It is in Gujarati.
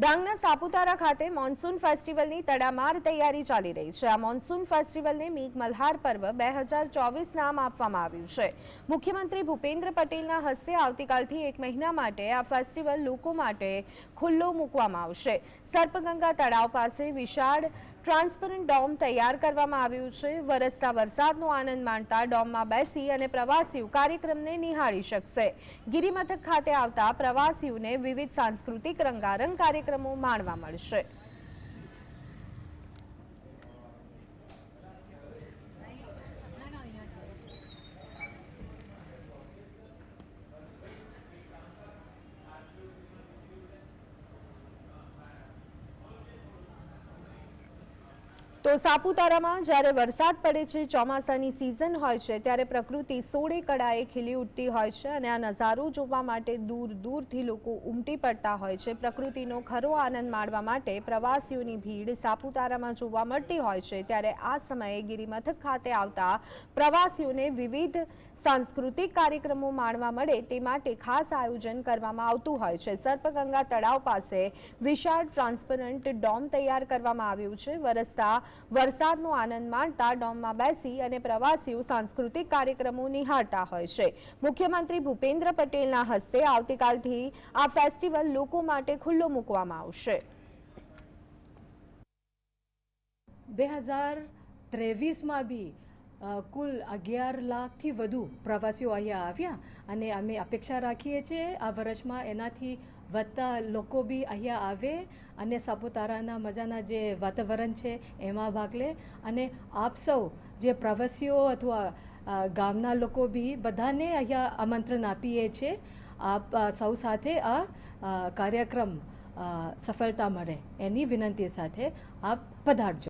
ડાંગના સાપુતારા ખાતે મોન્સૂન ફેસ્ટિવલની તડામાર તૈયારી ચાલી રહી છે. આ મોન્સૂન ફેસ્ટિવલને મીગ મલ્હાર પર્વ બે હજાર ચોવીસ નામ આપવામાં આવ્યું છે. મુખ્યમંત્રી ભૂપેન્દ્ર પટેલના હસ્તે આવતીકાલથી એક મહિના માટે આ ફેસ્ટિવલ લોકો માટે ખુલ્લો મૂકવામાં આવશે. સર્પગંગા તળાવ પાસે વિશાળ ટ્રાન્સપરન્ટ ડોમ તૈયાર કરવામાં આવ્યું છે. વરસતા વરસાદનો આનંદ માણતા ડોમમાં બેસી અને પ્રવાસીઓ કાર્યક્રમને નિહાળી શકશે. ગિરિમથક ખાતે આવતા પ્રવાસીઓને વિવિધ સાંસ્કૃતિક રંગારંગ કાર્યક્રમો માણવા મળશે. તો સાપુતારામાં જ્યારે વરસાદ પડે છે, ચોમાસાની સિઝન હોય છે, ત્યારે પ્રકૃતિ સોળે કળાએ ખીલી ઉઠતી હોય છે અને આ નજારો જોવા માટે દૂર દૂરથી લોકો ઉમટી પડતા હોય છે. પ્રકૃતિનો ખરો આનંદ માણવા માટે પ્રવાસીઓની ભીડ સાપુતારામાં જોવા મળતી હોય છે. ત્યારે આ સમયે ગિરિમથક ખાતે આવતા પ્રવાસીઓને વિવિધ સાંસ્કૃતિક કાર્યક્રમો માણવા મળે તે માટે ખાસ આયોજન કરવામાં આવતું હોય છે. સર્પગંગા તળાવ પાસે વિશાળ ટ્રાન્સપરન્ટ ડોમ તૈયાર કરવામાં આવ્યું છે. વરસતા વરસાદનો આનંદ માણતા ડોમમાં બેસી અને પ્રવાસીઓ સાંસ્કૃતિક કાર્યક્રમો નિહાળતા હોય છે. મુખ્યમંત્રી ભૂપેન્દ્ર પટેલના હસ્તે આવતીકાલથી આ ફેસ્ટિવલ લોકો માટે ખુલ્લો મૂકવામાં આવશે. બે હજાર ત્રેવીસમાં બી કુલ અગિયાર લાખથી વધુ પ્રવાસીઓ અહીંયા આવ્યા અને અમે અપેક્ષા રાખીએ છીએ આ વર્ષમાં એનાથી વધતા લોકો બી અહીંયા આવે અને સાપુતારાના મજાના જે વાતાવરણ છે, એમાં ભાગ લે. અને આપ સૌ જે પ્રવાસીઓ અથવા ગામના લોકો બી બધાને અહીંયા આમંત્રણ આપીએ છીએ. આપ સૌ સાથે આ કાર્યક્રમ સફળતા મળે એની વિનંતી સાથે આપ પધારજો.